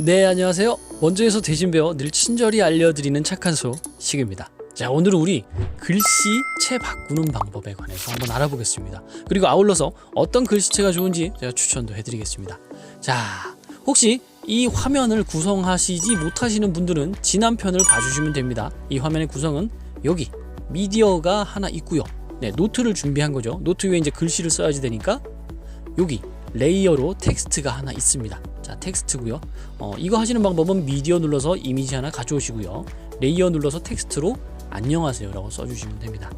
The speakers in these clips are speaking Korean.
네 안녕하세요. 원조에서 대신 배워 늘 친절히 알려드리는 착한 소 시그입니다. 자 오늘은 우리 글씨체 바꾸는 방법에 관해서 한번 알아보겠습니다. 그리고 아울러서 어떤 글씨체가 좋은지 제가 추천도 해드리겠습니다. 자 혹시 이 화면을 구성하시지 못하시는 분들은 지난 편을 봐주시면 됩니다. 이 화면의 구성은 여기 미디어가 하나 있고요. 네 노트를 준비한 거죠. 노트 위에 이제 글씨를 써야지 되니까 여기 레이어로 텍스트가 하나 있습니다. 자, 텍스트고요. 어, 이거 하시는 방법은 미디어 눌러서 이미지 하나 가져오시고요. 레이어 눌러서 텍스트로 안녕하세요라고 써주시면 됩니다.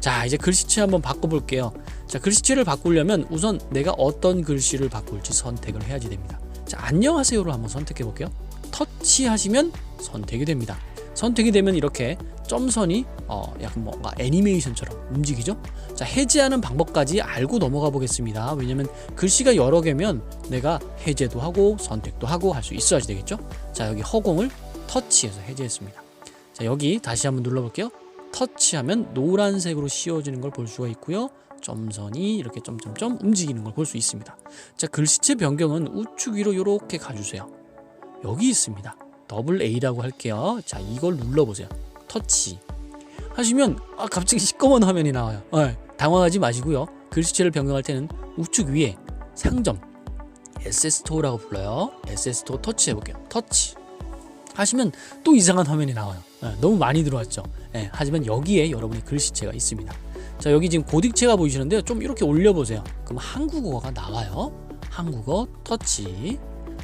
자, 이제 글씨체 한번 바꿔볼게요. 자, 글씨체를 바꾸려면 우선 내가 어떤 글씨를 바꿀지 선택을 해야지 됩니다. 자, 안녕하세요로 한번 선택해 볼게요. 터치하시면 선택이 됩니다. 선택이 되면 이렇게 점선이 어, 약간 뭔가 애니메이션처럼 움직이죠. 자 해제하는 방법까지 알고 넘어가 보겠습니다. 왜냐면 글씨가 여러 개면 내가 해제도 하고 선택도 하고 할 수 있어야지 되겠죠. 자 여기 허공을 터치해서 해제했습니다. 자 여기 다시 한번 눌러볼게요. 터치하면 노란색으로 씌워지는 걸 볼 수가 있고요. 점선이 이렇게 점점점 움직이는 걸 볼 수 있습니다. 자 글씨체 변경은 우측 위로 이렇게 가주세요. 여기 있습니다. 더블 A라고 할게요. 자, 이걸 눌러보세요. 터치. 하시면 아, 갑자기 시꺼먼 화면이 나와요. 네, 당황하지 마시고요. 글씨체를 변경할 때는 우측 위에 상점 SS토어라고 불러요. SS토어 터치 해볼게요. 터치. 하시면 또 이상한 화면이 나와요. 네, 너무 많이 들어왔죠. 네, 하지만 여기에 여러분의 글씨체가 있습니다. 자, 여기 지금 고딕체가 보이시는데요. 좀 이렇게 올려보세요. 그럼 한국어가 나와요. 한국어 터치.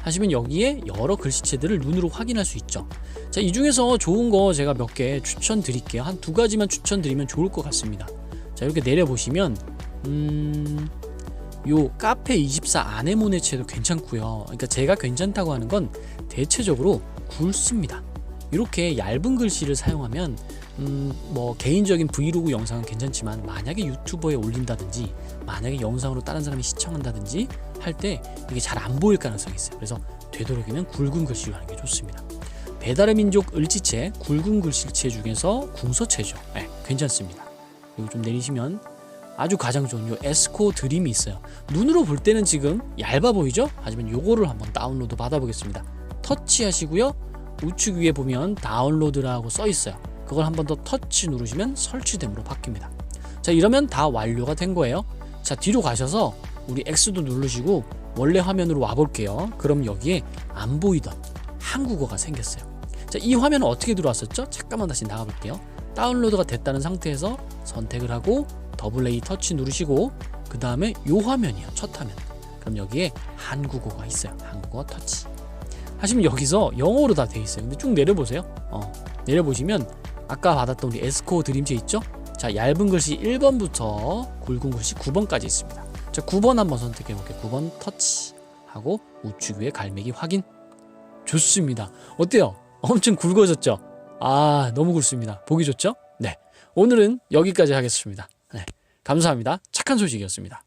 하시면 여기에 여러 글씨체들을 눈으로 확인할 수 있죠. 자, 이 중에서 좋은 거 제가 몇 개 추천드릴게요. 한 두 가지만 추천드리면 좋을 것 같습니다. 자, 이렇게 내려보시면, 음, 요 카페 24 아네모네체도 괜찮고요. 그러니까 제가 괜찮다고 하는 건 대체적으로 굵습니다. 이렇게 얇은 글씨를 사용하면 음, 뭐 개인적인 브이로그 영상은 괜찮지만 만약에 유튜버에 올린다든지 만약에 영상으로 다른 사람이 시청한다든지 할 때 이게 잘 안 보일 가능성이 있어요. 그래서 되도록이면 굵은 글씨로 하는 게 좋습니다. 배달의 민족 을지체 굵은 글씨체 중에서 궁서체죠. 네, 괜찮습니다. 이거 좀 내리시면 아주 가장 좋은 요 에스코 드림이 있어요. 눈으로 볼 때는 지금 얇아 보이죠? 하지만 요거를 한번 다운로드 받아보겠습니다. 터치하시고요. 우측 위에 보면 다운로드라고 써 있어요. 그걸 한 번 더 터치 누르시면 설치됨으로 바뀝니다. 자 이러면 다 완료가 된 거예요. 자 뒤로 가셔서 우리 X도 누르시고 원래 화면으로 와볼게요. 그럼 여기에 안 보이던 한국어가 생겼어요. 자 이 화면은 어떻게 들어왔었죠? 잠깐만 다시 나가볼게요. 다운로드가 됐다는 상태에서 선택을 하고 더블 A 터치 누르시고 그 다음에 요 화면이요 첫 화면. 그럼 여기에 한국어가 있어요. 한국어 터치. 하시면 여기서 영어로 다 돼 있어요. 근데 쭉 내려보세요. 어, 내려보시면 아까 받았던 우리 에스코 드림체 있죠? 자, 얇은 글씨 1번부터 굵은 글씨 9번까지 있습니다. 자, 9번 한번 선택해 볼게요. 9번 터치 하고 우측 위에 갈매기 확인. 좋습니다. 어때요? 엄청 굵어졌죠? 아, 너무 굵습니다. 보기 좋죠? 네. 오늘은 여기까지 하겠습니다. 네. 감사합니다. 착한 소식이었습니다.